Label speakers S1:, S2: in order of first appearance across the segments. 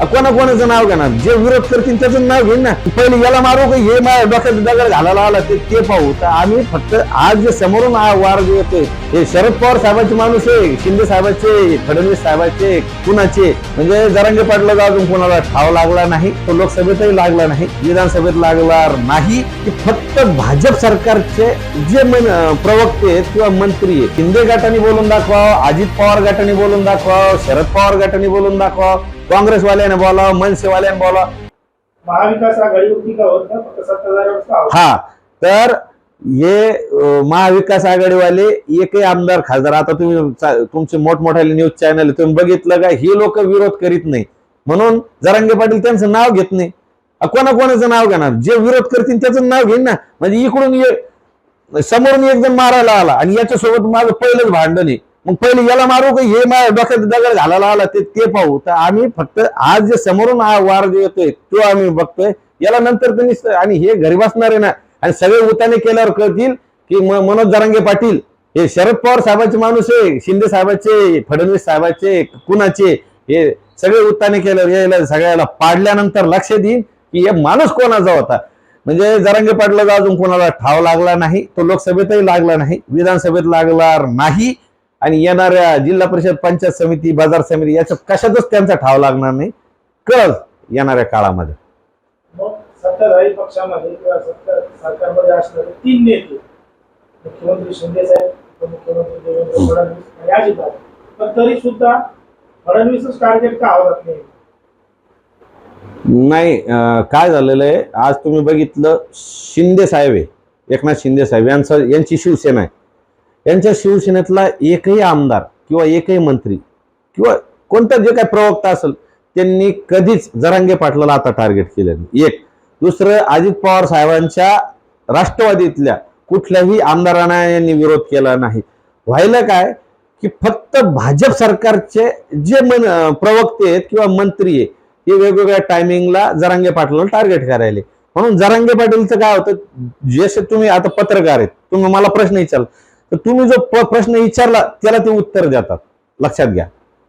S1: कोणा कोणाचं नाव घेणार? जे विरोध करतील त्याचं नाव घेईन ना. पहिले याला मारू का? हे माझ्या डोक्यात दगड घालायला आला ते ते पाहू. तर आम्ही फक्त आज जे समोरून हा वार जो येतोय हे शरद पवार साहेबांचे माणूस आहे शिंदे साहेबाचे फडणवीस साहेबाचे कुणाचे? म्हणजे जरांगे पाटलं अजून कोणाला ठाव लागला नाही तो लोकसभेतही लागला नाही विधानसभेत लागणार नाही. की फक्त भाजप सरकारचे जे मन- प्रवक्ते आहेत किंवा मंत्री आहेत शिंदे गटाने बोलून दाखवा अजित पवार गटाने बोलून दाखवा शरद पवार गटाने बोलून दाखवा काँग्रेसवाल्याने बोलावं मनसेवाल्याने बोलावं.
S2: महाविकास आघाडीवरती का होत ना फक्त सत्ताधाऱ्यावर
S1: हा तर हे महाविकास आघाडीवाले एकही आमदार खासदार आता तुम्ही तुमचे मोठमोठ्याले न्यूज चॅनल तुम्ही बघितलं का हे लोक विरोध करीत नाही. म्हणून जरांगे पाटील त्यांचं नाव घेत नाही. कोणाकोणाचं नाव घेणार? जे विरोध करतील त्याचं नाव घेईन ना. म्हणजे इकडून समोरून एक जण मारायला आला आणि याच्यासोबत माझं पहिलंच भांडण आहे. मग पहिले याला मारू का? हे माझ्या डोक्यात दगड घालायला आला ते ते पाहू. तर आम्ही फक्त आज जे समोरून हा वार जो येतोय तो आम्ही बघतोय. याला नंतर तुम्ही आणि हे घरी बसणार आहे ना आणि सगळे उताने केल्यावर कळतील की म- मनोज जरांगे पाटील हे शरद पवार साहेबाचे माणूस आहे शिंदे साहेबाचे फडणवीस साहेबाचे कुणाचे हे सगळे उत्ताने केल्यावर यायला सगळ्याला पाडल्यानंतर लक्ष देईन की हे माणूस कोणाचा होता. म्हणजे जरांगे पाटलाचा अजून कोणाला ठाव लागला नाही तो लोकसभेतही लागला नाही विधानसभेत लागणार नाही. आणि येणाऱ्या जिल्हा परिषद पंचायत समिती बाजार समिती याच्यात कशातच त्यांचा ठाव लागणार नाही. कळ येणाऱ्या काळामध्ये.
S2: सत्ताधारी पक्षामध्ये किंवा सत्ता सरकारमध्ये असणारे तीन नेते मुख्यमंत्री शिंदे साहेब उपमुख्यमंत्री देवेंद्र फडणवीस आणि अजितदादा. पण तरी सुद्धा फडणवीसच टार्गेट का होत नाही?
S1: नाही काय झालेलं आहे? आज तुम्ही बघितलं शिंदे साहेब आहे. एकनाथ शिंदे साहेब यांचं यांची शिवसेना आहे. यांच्या शिवसेनेतला एकही आमदार किंवा एकही मंत्री किंवा कोणता जे काही प्रवक्ता असेल त्यांनी कधीच जरांगे पाटलाला आता टार्गेट केलं नाही. एक. दुसरं अजित पवार साहेबांच्या राष्ट्रवादीतल्या कुठल्याही आमदारांना यांनी विरोध केला नाही. व्हायला काय? की फक्त भाजप सरकारचे जे मन प्रवक्ते आहेत किंवा मंत्री आहे हे वेगवेगळ्या टायमिंगला जरांगे पाटलाला टार्गेट करायले. म्हणून जरांगे पाटीलचं काय होतं? जसे तुम्ही आता पत्रकार आहेत तुम्ही मला प्रश्न विचारला तर तुम्ही जो प्रश्न विचारला त्याला ते उत्तर देतात. लक्षात घ्या.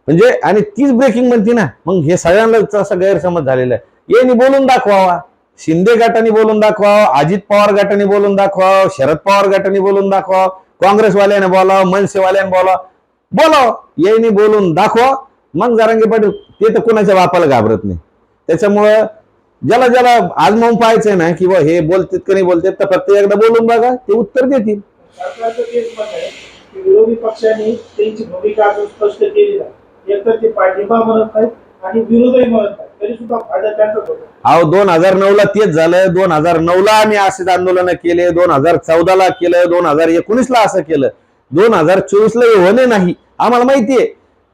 S1: म्हणजे आणि तीच ब्रेकिंग म्हणते ना मग हे सगळ्यांना असा गैरसमज झालेला आहे. यांनी बोलून दाखवावा. शिंदे गटाने बोलून दाखवावं अजित पवार गटाने बोलून दाखवावं शरद पवार गटाने बोलून दाखवावं काँग्रेसवाल्याने बोलावं मनसेवाल्याने बोलावं. बोलावं. यांनी बोलून दाखवा मग जरांगे पाटील ते तर कोणाच्या बापाला घाबरत नाही. त्याच्यामुळं ज्याला ज्याला आजमावून पाहायचंय ना किंवा हे बोलतात का नाही बोलतात तर फक्त एकदा बोलून बघा ते उत्तर देतील.
S2: सरकारचं तेच मत आहे की विरोधी पक्षांनी त्यांची भूमिका अजून स्पष्ट केली नाही. एकतर ते पाठिंबा म्हणत नाहीत आणि विरोधही म्हणत नाही तरी सुद्धा फायदा त्यांचाच होतो.
S1: अहो दोन हजार नऊ ला तेच झालं दोन हजार नऊ ला आम्ही असेच आंदोलन केले दोन हजार चौदा ला केलं दोन हजार एकोणीस ला असं केलं. दोन हजार चोवीस ला होणे नाही. आम्हाला माहितीये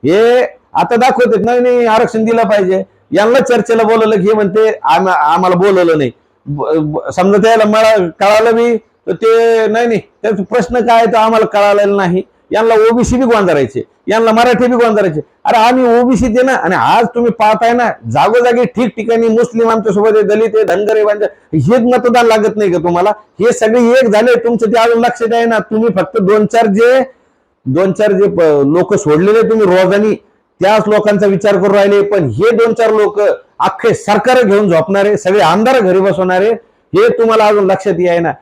S1: हे आता दाखवते नाही नाही आरक्षण दिलं पाहिजे. यांना चर्चेला बोलवलं हे म्हणते आम्हाला बोलवलं नाही. समजा त्याला मला कळालं मी तर ते नाही नाही. त्याचा प्रश्न काय आहे तो आम्हाला कळालेला नाही. यांना ओबीसी बी गोंधरायचे यांना मराठी बी गोंधरायचे अरे आम्ही ओबीसी दे ना आणि आज तुम्ही पाहताय ना जागोजागी ठिकठिकाणी मुस्लिम आमच्यासोबत आहे दलित आहे धनगर आहे हेच मतदान लागत नाही का तुम्हाला? हे सगळे एक झाले तुमचं ते अजून लक्ष द्याय ना तुम्ही फक्त दोन चार जे दोन चार जे लोक सोडलेले तुम्ही रोजानी त्याच लोकांचा विचार करून राहिले. पण हे दोन चार लोक अख्खे सरकार घेऊन झोपणारे सगळे आमदार घरी बसवणारे हे तुम्हाला अजून लक्षात याय ना